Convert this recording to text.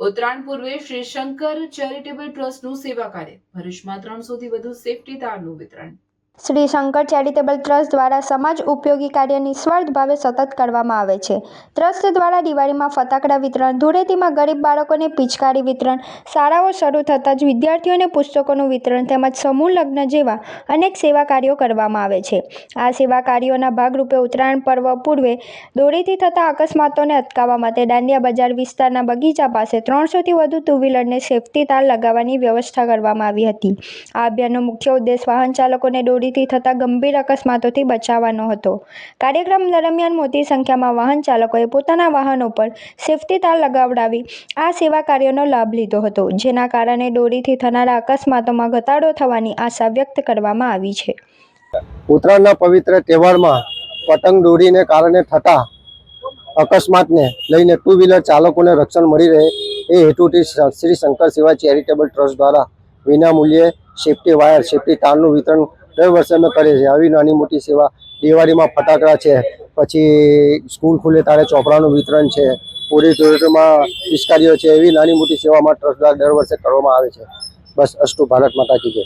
ઉત્તરાયણ પૂર્વે શ્રી શંકર ચેરિટેબલ ટ્રસ્ટનું સેવા કાર્ય ભરૂચમાં ત્રણસોથી વધુ સેફટી તારનું વિતરણ. શ્રી શંકર ચેરિટેબલ ટ્રસ્ટ દ્વારા સમાજ ઉપયોગી કાર્ય નિસ્વાર્થ ભાવે સતત કરવામાં આવે છે. ટ્રસ્ટ દ્વારા દિવાળીમાં ફટાકડા વિતરણ, ધૂળેટીમાં ગરીબ બાળકોને પિચકારી વિતરણ, શાળાઓ શરૂ થતાં જ વિદ્યાર્થીઓને પુસ્તકોનું વિતરણ તેમજ સમૂહ લગ્ન જેવા અનેક સેવા કાર્યો કરવામાં આવે છે. આ સેવા કાર્યોના ભાગરૂપે ઉત્તરાયણ પર્વ પૂર્વે દોરીથી થતા અકસ્માતોને અટકાવવા માટે દાંડિયા બજાર વિસ્તારના બગીચા પાસે ત્રણસોથી વધુ ટુ વ્હીલરને સેફટી તાર લગાવવાની વ્યવસ્થા કરવામાં આવી હતી. આ અભિયાનનો મુખ્ય ઉદ્દેશ વાહન ચાલકોને દોરીથી થતા ગંભીર અકસ્માતોથી બચાવવાનો હતો. કાર્યક્રમ દરમિયાન મોટી સંખ્યામાં વાહન ચાલકોએ પોતાના વાહનો પર સેફ્ટી તાર લગાવડાવી આ સેવા કાર્યનો લાભ લીધો હતો, જેના કારણે દોરીથી થનારા અકસ્માતોમાં ઘટાડો થવાની આશા વ્યક્ત કરવામાં આવી છે. ઉત્તરાયણના પવિત્ર તહેવારમાં પતંગ દોરીને કારણે થતા અકસ્માતને લઈને ટુ વ્હીલર ચાલકોને રક્ષણ મળી રહે એ હેતુથી શ્રી શંકર સેવા ચેરિટેબલ ટ્રસ્ટ દ્વારા વિનામૂલ્યે સેફટી વાયર, સેફટી તારનું વિતરણ દર વર્ષે અમે કરીએ છીએ. આવી નાની મોટી સેવા દિવાળીમાં ફટાકડા છે, પછી સ્કૂલ ખુલે ત્યારે ચોપડાનું વિતરણ છે, પૂરી ધૂળેટીમાં પિચકારીઓ છે. એવી નાની મોટી સેવામાં ટ્રસ્ટ દ્વારા દર વર્ષે કરવામાં આવે છે. બસ અસ્તુ ભારત માતા કી જય.